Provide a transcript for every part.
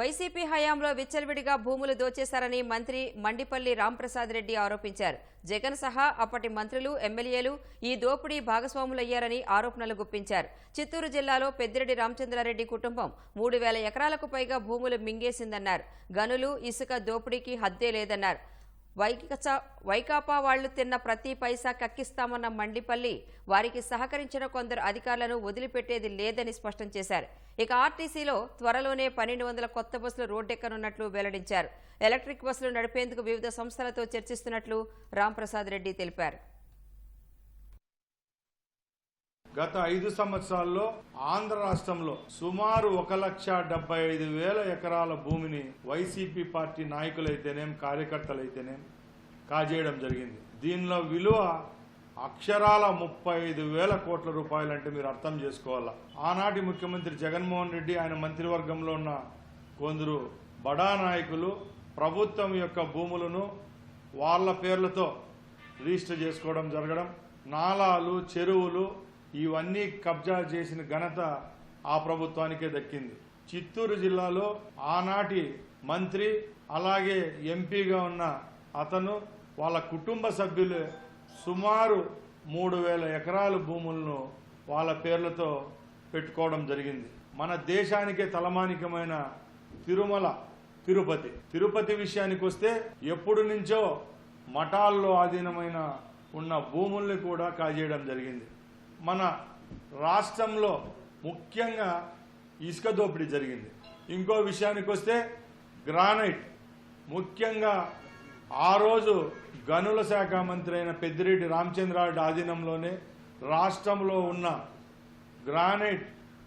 YCP హయాంలో విచ్చలవిడిగా భూములు దోచేశారని మంత్రి మండిపల్లి రాంప్రసాద్ రెడ్డి ఆరోపించారు. జగన్ సహా అప్పటి మంత్రులు ఎమ్మెల్యేలు ఈ దోపిడీ భాగస్వాములయ్యారని ఆరోపణలు గుప్పించారు. చిత్తూరు జిల్లాలో పెద్దిరెడ్డి రామచంద్రారెడ్డి కుటుంబం మూడు వేల ఎకరాలకు పైగా భూములు మింగేసిందన్నారు. గనులు ఇసుక దోపిడీకి హద్దే లేదన్నారు. వైకచ వైకాపా వాళ్ళు తిన్న ప్రతి పైసా కక్కిస్తామన్న మండిపల్లి వారికి సహకరించిన కొందరు అధికారులను వదిలిపెట్టేది లేదని స్పష్టం చేశారు. ఇక ఆర్టీసీలో త్వరలోనే పన్నెండు వందల కొత్త బస్సులు రోడ్డెక్కనున్నట్లు వెల్లడించారు. ఎలక్ట్రిక్ బస్సులు నడిపేందుకు వివిధ సంస్థలతో చర్చిస్తున్నట్లు రాంప్రసాద్ రెడ్డి తెలిపారు. గత ఐదు సంవత్సరాల్లో ఆంధ్ర రాష్ట్రంలో సుమారు ఒక లక్ష డెబ్బై ఐదు వేల ఎకరాల భూమిని వైసీపీ పార్టీ నాయకులైతేనేం కార్యకర్తలైతేనేం కాజేయడం జరిగింది. దీనిలో విలువ అక్షరాల ముప్పై ఐదు వేల కోట్ల రూపాయలు అంటే మీరు అర్థం చేసుకోవాలా? ఆనాటి ముఖ్యమంత్రి జగన్మోహన్ రెడ్డి ఆయన మంత్రివర్గంలో ఉన్న కొందరు బడా నాయకులు ప్రభుత్వం యొక్క భూములను వాళ్ళ పేర్లతో రిజిస్టర్ చేసుకోవడం జరగడం నాలాలు చెరువులు ఇవన్నీ కబ్జా చేసిన ఘనత ఆ ప్రభుత్వానికే దక్కింది. చిత్తూరు జిల్లాలో ఆనాటి మంత్రి అలాగే ఎంపీగా ఉన్న అతను వాళ్ళ కుటుంబ సభ్యులు సుమారు మూడు వేల ఎకరాల భూములను వాళ్ళ పేర్లతో పెట్టుకోవడం జరిగింది. మన దేశానికే తలమానికమైన తిరుమల తిరుపతి. తిరుపతి విషయానికి వస్తే ఎప్పుడు నుంచో మఠాల్లో ఆధీనమైన ఉన్న భూముల్ని కూడా కాజేయడం జరిగింది. మన రాష్ట్రంలో ముఖ్యంగా ఇసుక దోపిడీ జరిగింది. ఇంకో విషయానికి వస్తే గ్రానైట్ ముఖ్యంగా ఆ రోజు గనుల శాఖ మంత్రి అయిన పెద్దిరెడ్డి రామచంద్రారెడ్డి ఆధీనంలోనే రాష్ట్రంలో ఉన్న గ్రానైట్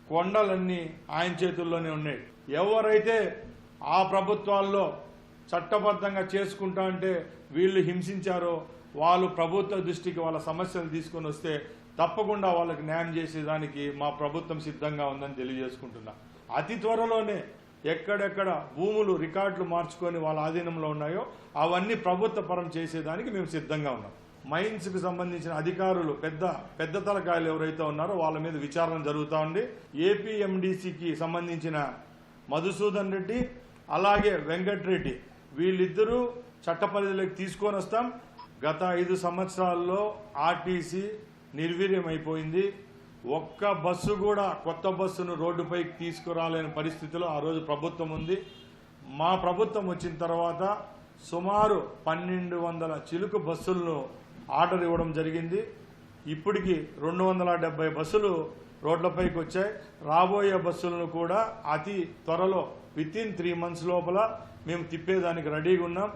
కొండలన్నీ ఆయన చేతుల్లోనే ఉన్నాయి. ఎవరైతే ఆ ప్రభుత్వాల్లో చట్టబద్ధంగా చేసుకుంటా అంటే వీళ్ళు హింసించారో వాళ్ళు ప్రభుత్వ దృష్టికి వాళ్ళ సమస్యలు తీసుకొని వస్తే తప్పకుండా వాళ్ళకి న్యాయం చేసేదానికి మా ప్రభుత్వం సిద్ధంగా ఉందని తెలియజేసుకుంటున్నా. అతి త్వరలోనే ఎక్కడెక్కడ భూములు రికార్డులు మార్చుకొని వాళ్ళ ఆధీనంలో ఉన్నాయో అవన్నీ ప్రభుత్వ పరం చేసేదానికి మేము సిద్ధంగా ఉన్నాం. మైన్స్కి సంబంధించిన అధికారులు పెద్ద పెద్ద తలకాయలు ఎవరైతే ఉన్నారో వాళ్ళ మీద విచారణ జరుగుతూ ఉంది. ఏపీఎండిసికి సంబంధించిన మధుసూదన్ రెడ్డి అలాగే వెంకట్రెడ్డి వీళ్ళిద్దరూ చట్ట పరిధిలోకి తీసుకొని వస్తాం. గత ఐదు సంవత్సరాల్లో ఆర్టీసీ నిర్వీర్యమైపోయింది. ఒక్క బస్సు కూడా కొత్త బస్సును రోడ్డుపైకి తీసుకురాలేని పరిస్థితిలో ఆ రోజు ప్రభుత్వం ఉంది. మా ప్రభుత్వం వచ్చిన తర్వాత సుమారు పన్నెండు వందల చిలుకు బస్సులను ఆర్డర్ ఇవ్వడం జరిగింది. ఇప్పటికి రెండు వందల డెబ్బై బస్సులు రోడ్లపైకి వచ్చాయి. రాబోయే బస్సులను కూడా అతి త్వరలో విత్ ఇన్ త్రీ మంత్స్ లోపల మేము తిప్పేదానికి రెడీగా ఉన్నాం.